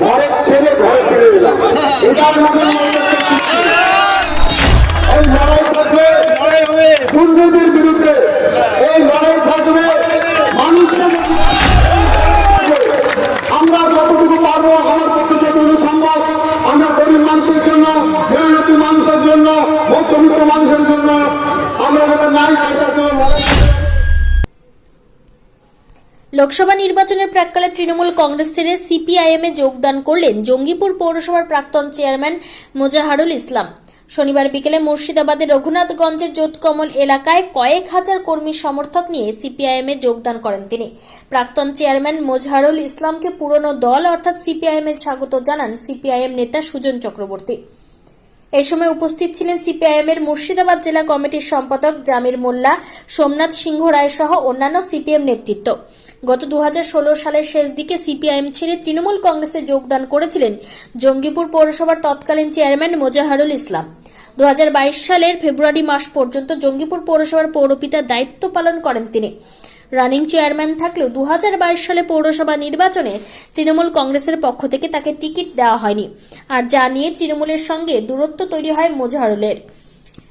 ঘরে ছেড়ে ঘরে ফিরে এলাম। এই লড়াই থাকবে, দুর্নীতির বিরুদ্ধে। এই লড়াই থাকবে, মানুষকে আমরা যতটুকু পারব আমার পক্ষে যতটুকু সম্ভব, আমরা গরিব মানুষের জন্য, মেহনতি মানুষের জন্য, মধ্যবিত্ত মানুষের জন্য, আমরা যাতে নাই কাটার জন্য লড়াই করব। লোকসভা নির্বাচনের প্রাককালে তৃণমূল কংগ্রেস ছেড়ে সিপিআইএম যোগদান করলেন জঙ্গিপুর পৌরসভার প্রাক্তন চেয়ারম্যান মোজাহারুল ইসলাম। শনিবার বিকেলে মুর্শিদাবাদের রঘুনাথগঞ্জের জোতকমল এলাকায় কয়েক হাজার কর্মী সমর্থক নিয়ে সিপিআইএম যোগদান করেন তিনি। প্রাক্তন চেয়ারম্যান মোজাহারুল ইসলামকে পুরনো দল অর্থাৎ সিপিআইএম এ স্বাগত জানান সিপিআইএম নেতা সুজন চক্রবর্তী। এই সময় উপস্থিত ছিলেন সিপিআইএম এর মুর্শিদাবাদ জেলা কমিটির সম্পাদক জামির মোল্লা, সোমনাথ সিংহ রায় সহ অন্যান্য সিপিএম নেতৃত্ব। গত দু হাজার ষোলো সালের শেষ দিকে সিপিআইএম ছেড়ে তৃণমূল কংগ্রেসে যোগদান করেছিলেন জঙ্গিপুর পৌরসভার তৎকালীন চেয়ারম্যান মোজাহারুল ইসলাম। দু হাজার বাইশ সালের ফেব্রুয়ারি মাস পর্যন্ত জঙ্গিপুর পৌরসভার পৌরপিতার দায়িত্ব পালন করেন তিনি। রানিং চেয়ারম্যান থাকলেও দু হাজার বাইশ সালে পৌরসভা নির্বাচনে তৃণমূল কংগ্রেসের পক্ষ থেকে তাকে টিকিট দেওয়া হয়নি। আর যা নিয়ে তৃণমূলের সঙ্গে দূরত্ব তৈরি হয় মোজাহারুলের।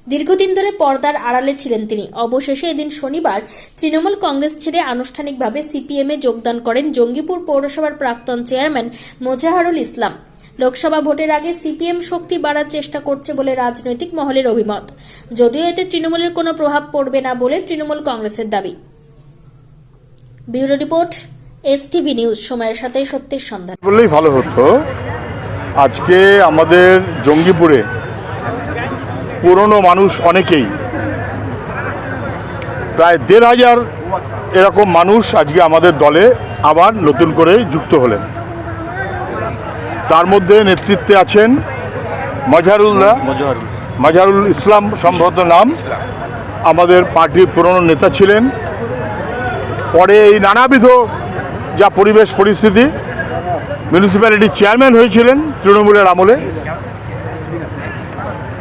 দীর্ঘদিন ধরে পর্দার আড়ালে ছিলেন তিনি। অবশেষে এদিন শনিবার তৃণমূল কংগ্রেস ছেড়ে আনুষ্ঠানিকভাবে সিপিএম এ যোগদান করেন জঙ্গিপুর পৌরসভার প্রাক্তন চেয়ারম্যান মোজাহারুল ইসলাম। লোকসভা ভোটের আগে সিপিএম শক্তি বাড়ার চেষ্টা করছে বলে রাজনৈতিক মহলের অভিমত। যদিও এতে তৃণমূলের কোনো প্রভাব পড়বে না বলে তৃণমূল কংগ্রেসের দাবি। ব্যুরো রিপোর্ট, এসটিভি নিউজ, সময়ের সাথে সত্যের সন্ধান। বললেই ভালো হতো। আজকে আমাদের জঙ্গিপুরে পুরনো মানুষ অনেকেই। প্রায় দেড় হাজার এরকম মানুষ আজকে আমাদের দলে আবার নতুন করে যুক্ত হলেন। তার মধ্যে নেতৃত্বে আছেন মজহারুল্লাহ মজহারুল ইসলাম সম্ভবত নাম। আমাদের পার্টির পুরনো নেতা ছিলেন। পরে এই নানাবিধ যা পরিবেশ পরিস্থিতি মিউনিসিপ্যালিটির চেয়ারম্যান হয়েছিলেন তৃণমূলের আমলে।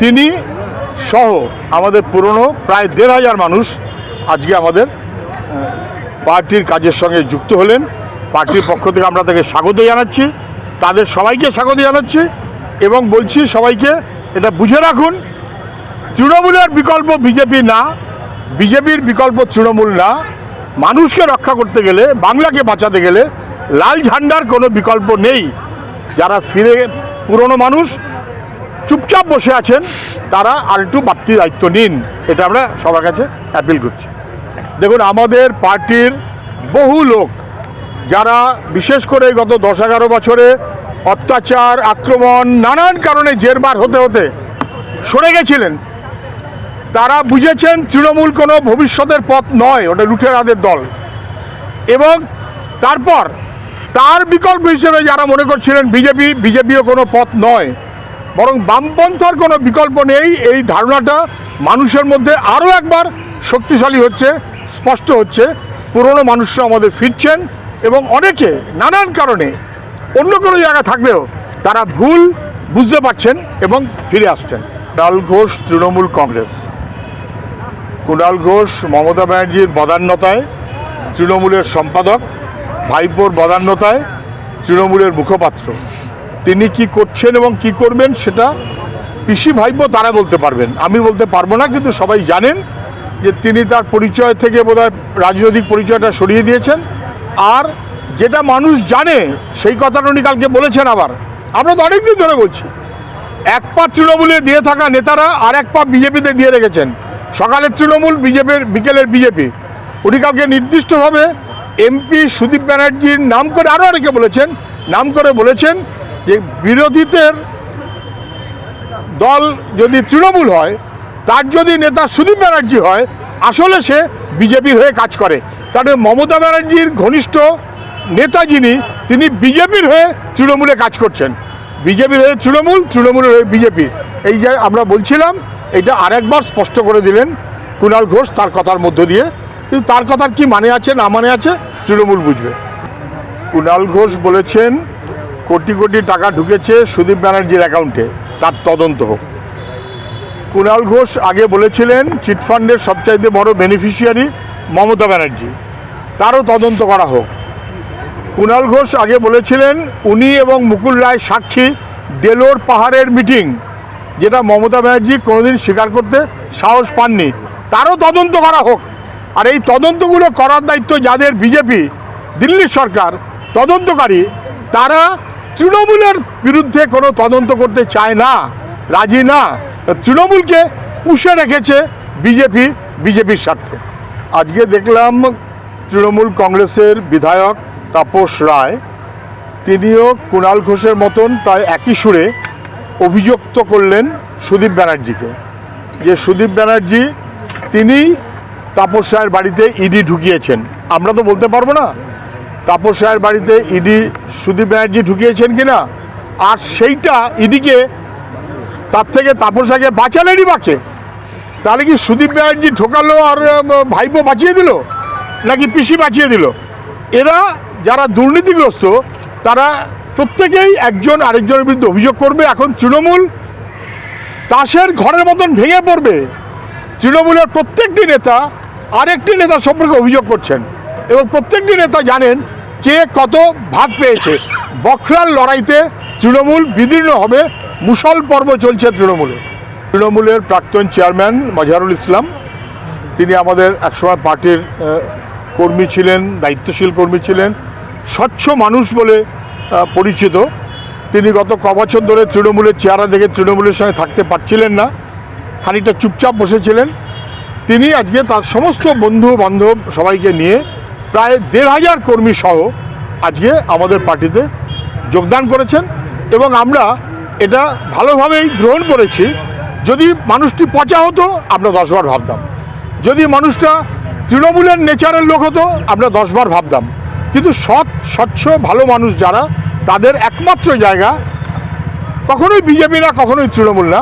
তিনি সহ আমাদের পুরনো প্রায় দেড় হাজার মানুষ আজকে আমাদের পার্টির কাজের সঙ্গে যুক্ত হলেন। পার্টির পক্ষ থেকে আমরা তাকে স্বাগত জানাচ্ছি। তাদের সবাইকে স্বাগত জানাচ্ছি এবং বলছি সবাইকে এটা বুঝে রাখুন, তৃণমূলের বিকল্প বিজেপি না, বিজেপির বিকল্প তৃণমূল না। মানুষকে রক্ষা করতে গেলে, বাংলাকে বাঁচাতে গেলে লাল ঝান্ডার কোনো বিকল্প নেই। যারা ফিরে, পুরনো মানুষ চুপচাপ বসে আছেন, তারা আর একটু বাড়তি দায়িত্ব নিন। এটা আমরা সবার কাছে অ্যাপিল করছি। দেখুন, আমাদের পার্টির বহু লোক, যারা বিশেষ করে গত দশ এগারো বছরে অত্যাচার, আক্রমণ, নানান কারণে জেরবার হতে হতে সরে গেছিলেন। তারা বুঝেছেন তৃণমূল কোনো ভবিষ্যতের পথ নয়, ওটা লুঠেরাদের দল। এবং তারপর তার বিকল্প হিসেবে যারা মনে করছিলেন বিজেপি, বিজেপিও কোনো পথ নয় বরং বামপন্থার কোনো বিকল্প নেই। এই ধারণাটা মানুষের মধ্যে আরও একবার শক্তিশালী হচ্ছে, স্পষ্ট হচ্ছে। পুরনো মানুষরা আমাদের ফিরছেন এবং অনেকে নানান কারণে অন্য কোনো জায়গা থাকলেও তারা ভুল বুঝতে পারছেন এবং ফিরে আসছেন। ডাল ঘোষ, তৃণমূল কংগ্রেস। কুণাল ঘোষ, মমতা ব্যানার্জির বদান্যতায়, তৃণমূলের সম্পাদক, ভাইপোর বদান্যতায়, তৃণমূলের মুখপাত্র। তিনি কি করছেন এবং কি করবেন সেটা পিসি ভাইপো তারা বলতে পারবেন। আমি বলতে পারব না, কিন্তু সবাই জানেন যে তিনি তার পরিচয় থেকে বোধহয় রাজনৈতিক পরিচয়টা সরিয়ে দিয়েছেন। আর যেটা মানুষ জানে, সেই কথাটা উনি কালকে বলেছেন আবার। আমরা তো অনেকদিন ধরে বলছি। এক পা তৃণমূলে দিয়ে থাকা নেতারা আর এক পা বিজেপিতে দিয়ে রেখেছেন। সকালের তৃণমূল, বিজেপির, বিকেলের বিজেপি। উনি কাউকে নির্দিষ্টভাবে এমপি সুদীপ ব্যানার্জির নাম করে আরও অনেকে বলেছেন, নাম করে বলেছেন যে বিরোধীদের দল যদি তৃণমূল হয়, তার যদি নেতা সুদীপ ব্যানার্জি হয়, আসলে সে বিজেপির হয়ে কাজ করে। তাহলে মমতা ব্যানার্জির ঘনিষ্ঠ নেতা যিনি, তিনি বিজেপির হয়ে তৃণমূলে কাজ করছেন। বিজেপির হয়ে তৃণমূল, তৃণমূলের হয়ে বিজেপি। এই যে আমরা বলছিলাম, এটা আরেকবার স্পষ্ট করে দিলেন কুণাল ঘোষ তার কথার মধ্য দিয়ে। কিন্তু তার কথার কি মানে আছে, না মানে আছে, তৃণমূল বুঝবে। কুণাল ঘোষ বলেছেন কোটি কোটি টাকা ঢুকেছে সুদীপ ব্যানার্জির অ্যাকাউন্টে, তার তদন্ত হোক। কুণাল ঘোষ আগে বলেছিলেন চিটফান্ডের সবচাইতে বড় বেনিফিশিয়ারি মমতা ব্যানার্জি। তারও তদন্ত করা হোক। কুণাল ঘোষ আগে বলেছিলেন, উনি এবং মুকুল রায় সাক্ষী ডেলোর পাহাড়ের মিটিং, যেটা মমতা ব্যানার্জি কোনোদিন স্বীকার করতে সাহস পাননি। তারও তদন্ত করা হোক। আর এই তদন্তগুলো করার দায়িত্ব যাদের বিজেপি, দিল্লির সরকার, তদন্তকারী, তারা তৃণমূলের বিরুদ্ধে কোনো তদন্ত করতে চায় না, রাজি না তৃণমূলকে পুষে রেখেছে বিজেপি, বিজেপির স্বার্থে। আজকে দেখলাম তৃণমূল কংগ্রেসের বিধায়ক তাপস রায়, তিনিও কুণাল ঘোষের মতন প্রায় একই সুরে অভিযুক্ত করলেন সুদীপ ব্যানার্জিকে। যে সুদীপ ব্যানার্জি, তিনি তাপস রায়ের বাড়িতে ইডি ঢুকিয়েছেন। আমরা তো বলতে পারব না তাপস রায়ের বাড়িতে ইডি সুদীপ ব্যানার্জি ঢুকিয়েছেন কিনা? আর সেইটা ইডিকে তার থেকে তাপস রায়কে বাঁচালেনই বাকে তাহলে কি সুদীপ ব্যানার্জি ঢোকালো আর ভাইপো বাঁচিয়ে দিল? নাকি পিসি বাঁচিয়ে দিল? এরা যারা দুর্নীতিগ্রস্ত, তারা প্রত্যেকেই একজন আরেকজনের বিরুদ্ধে অভিযোগ করবে। এখন তৃণমূল তাসের ঘরের মতন ভেঙে পড়বে। তৃণমূলের প্রত্যেকটি নেতা আরেকটি নেতা সম্পর্কে অভিযোগ করছেন। এবং প্রত্যেকটি নেতা জানেন কে কত ভাগ পেয়েছে। বখরার লড়াইতে তৃণমূল বিদীর্ণ হবে মুসল পর্ব চলছে তৃণমূলে। তৃণমূলের প্রাক্তন চেয়ারম্যান মজারুল ইসলাম, তিনি আমাদের একসময় পার্টির কর্মী ছিলেন, দায়িত্বশীল কর্মী ছিলেন, স্বচ্ছ মানুষ বলে পরিচিত। তিনি গত ক বছর ধরে তৃণমূলের চেহারা দেখে তৃণমূলের সঙ্গে থাকতে পারছিলেন না, খানিকটা চুপচাপ বসেছিলেন। তিনি আজকে তার সমস্ত বন্ধু বান্ধব সবাইকে নিয়ে প্রায় দেড় হাজার কর্মী সহ আজকে আমাদের পার্টিতে যোগদান করেছেন এবং আমরা এটা ভালোভাবেই গ্রহণ করেছি। যদি মানুষটি পচা হতো আমরা দশবার ভাবতাম। যদি মানুষটা তৃণমূলের নেচারের লোক হতো আমরা দশবার ভাবতাম। কিন্তু সৎ স্বচ্ছ ভালো মানুষ যারা তাদের একমাত্র জায়গা কখনোই বিজেপি না কখনোই তৃণমূল না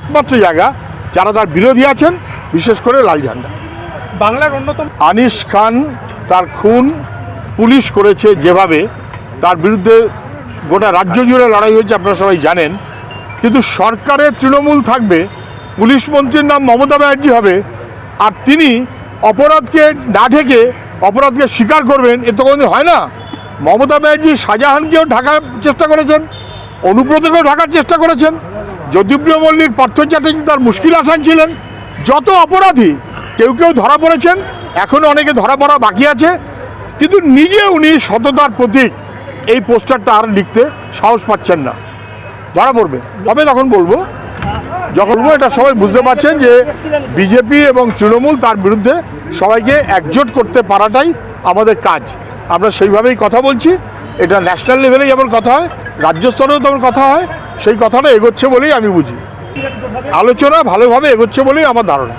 একমাত্র জায়গা যারা তার বিরোধী আছেন বিশেষ করে লাল ঝান্ডা। বাংলার অন্যতম আনিস খান তার খুন পুলিশ করেছে যেভাবে, তার বিরুদ্ধে গোটা রাজ্য জুড়ে লড়াই হয়েছে, আপনারা সবাই জানেন। কিন্তু সরকারে তৃণমূল থাকবে, পুলিশ মন্ত্রীর নাম মমতা ব্যানার্জি হবে, আর তিনি অপরাধকে না ঢেকে অপরাধকে স্বীকার করবেন, এ তো কোনোদিন হয় না। মমতা ব্যানার্জি শাহজাহানকেও ঢাকার চেষ্টা করেছেন, অনুব্রতকেও ঢাকার চেষ্টা করেছেন। যদুপ্রিয় মল্লিক, পার্থ চ্যাটার্জি তার মুশকিল আসান ছিলেন। যত অপরাধী কেউ কেউ ধরা পড়েছেন এখনও অনেকে ধরা পড়া বাকি আছে, কিন্তু নিজে উনি সততার প্রতীক। এই পোস্টারটা আর লিখতে সাহস পাচ্ছেন না। ধরা পড়বে। তবে তখন বলব, যখন বলব, এটা সবাই বুঝতে পারছেন যে বিজেপি এবং তৃণমূল তার বিরুদ্ধে সবাইকে একজোট করতে পারাটাই আমাদের কাজ। আমরা সেইভাবেই কথা বলছি। এটা ন্যাশনাল লেভেলে যেমন কথা হয়, রাজ্য স্তরেও তেমন কথা হয়, সেই কথাটা এগোচ্ছে বলেই আমি বুঝি। আলোচনা ভালোভাবে এগোচ্ছে বলেই আমার ধারণা।